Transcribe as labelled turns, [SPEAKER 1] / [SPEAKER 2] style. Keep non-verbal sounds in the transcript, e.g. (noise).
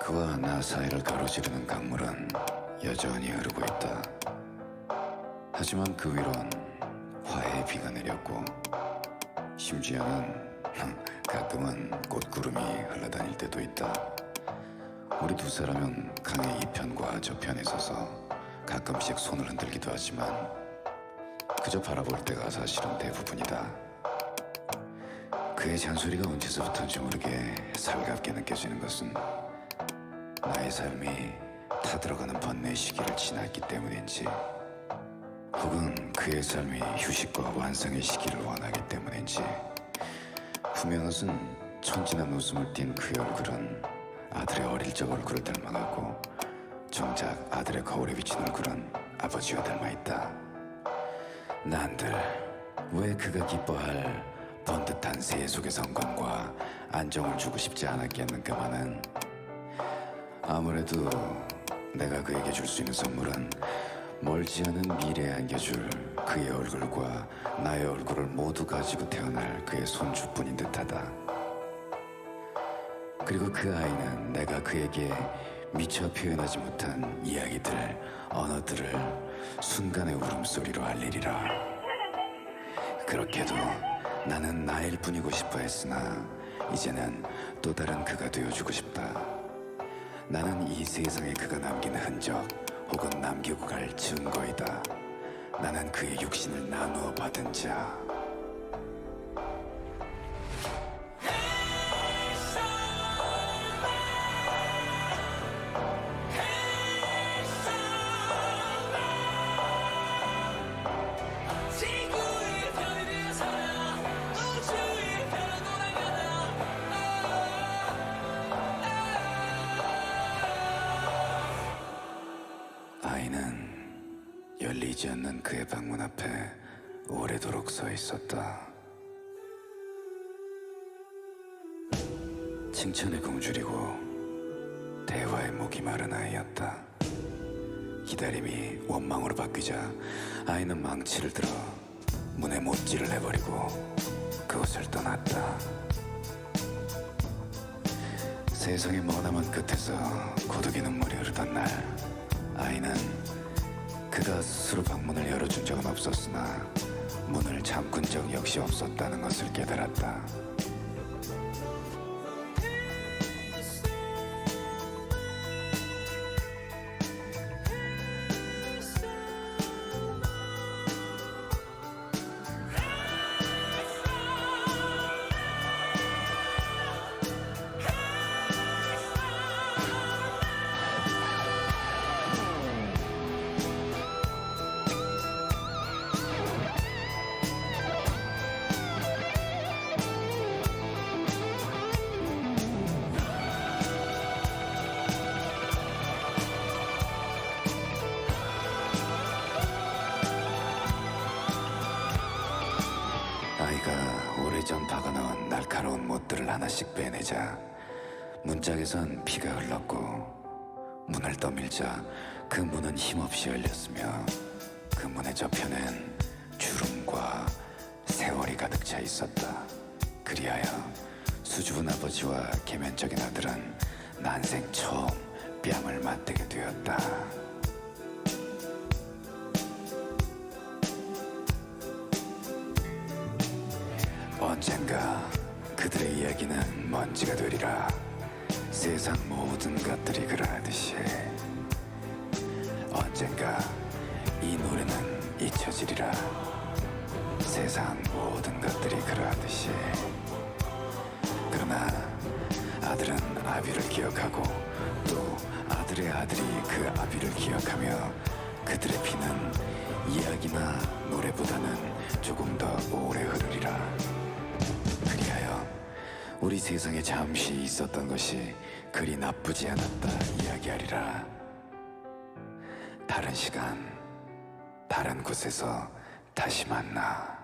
[SPEAKER 1] 그와 나 사이를 가로지르는 강물은 여전히 흐르고 있다. 하지만 그 위론 화해의 비가 내렸고 심지어는 (laughs) 가끔은 꽃구름이 흘러다닐 때도 있다. 우리 두 사람은 강의 이편과 저편에 서서 가끔씩 손을 흔들기도 하지만 그저 바라볼 때가 사실은 대부분이다. 그의 잔소리가 언제서부터인지 모르게 살갑게 느껴지는 것은 나의 삶이 타들어가는 번뇌 시기를 지났기 때문인지 혹은 그의 삶이 휴식과 완성의 시기를 원하기 때문인지 분명한 천진한 웃음을 띤 그의 얼굴은 아들의 어릴 적 얼굴을 닮아가고 정작 아들의 거울에 비친 얼굴은 아버지와 닮아있다. 난들 왜 그가 기뻐할 번듯한 세속의 성공과 안정을 주고 싶지 않았겠는가마는 아무래도 내가 그에게 줄 수 있는 선물은 멀지 않은 미래에 안겨줄 그의 얼굴과 나의 얼굴을 모두 가지고 태어날 그의 손주뿐인 듯하다. 그리고 그 아이는 내가 그에게 미처 표현하지 못한 이야기들, 언어들을 순간의 울음소리로 알리리라. 그렇게도 나는 나일 뿐이고 싶어 했으나 이제는 또 다른 그가 되어주고 싶다. 나는 이 세상에 그가 남긴 흔적 혹은 남기고 갈 증거이다. 나는 그의 육신을 나누어 받은 자. 아이는 열리지 않는 그의 방문 앞에 오래도록 서 있었다. 칭찬의 공주리고 대화의 목이 마른 아이였다. 기다림이 원망으로 바뀌자 아이는 망치를 들어 문에 못질을 내버리고 그곳을 떠났다. 세상의 머나먼 끝에서 그가 스스로 방문을 열어준 적은 없었으나 문을 잠근 적 역시 없었다는 것을 깨달았다. 아이가 오래전 박아놓은 날카로운 못들을 하나씩 빼내자 문짝에선 피가 흘렀고 문을 떠밀자 그 문은 힘없이 열렸으며 그 문의 저편엔 주름과 세월이 가득 차 있었다. 그리하여 수줍은 아버지와 계면적인 아들은 난생 처음 뺨을 맞대게 되었다. 언젠가 그들의 이야기는 먼지가 되리라. 세상 모든 것들이 그러하듯이 언젠가 이 노래는 잊혀지리라. 세상 모든 것들이 그러하듯이 그러나 아들은 아비를 기억하고 또 아들의 아들이 그 아비를 기억하며 그들의 피는 이야기나 노래보다는 조금 더 오래 우리 세상에 잠시 있었던 것이 그리 나쁘지 않았다 이야기하리라. 다른 시간, 다른 곳에서 다시 만나.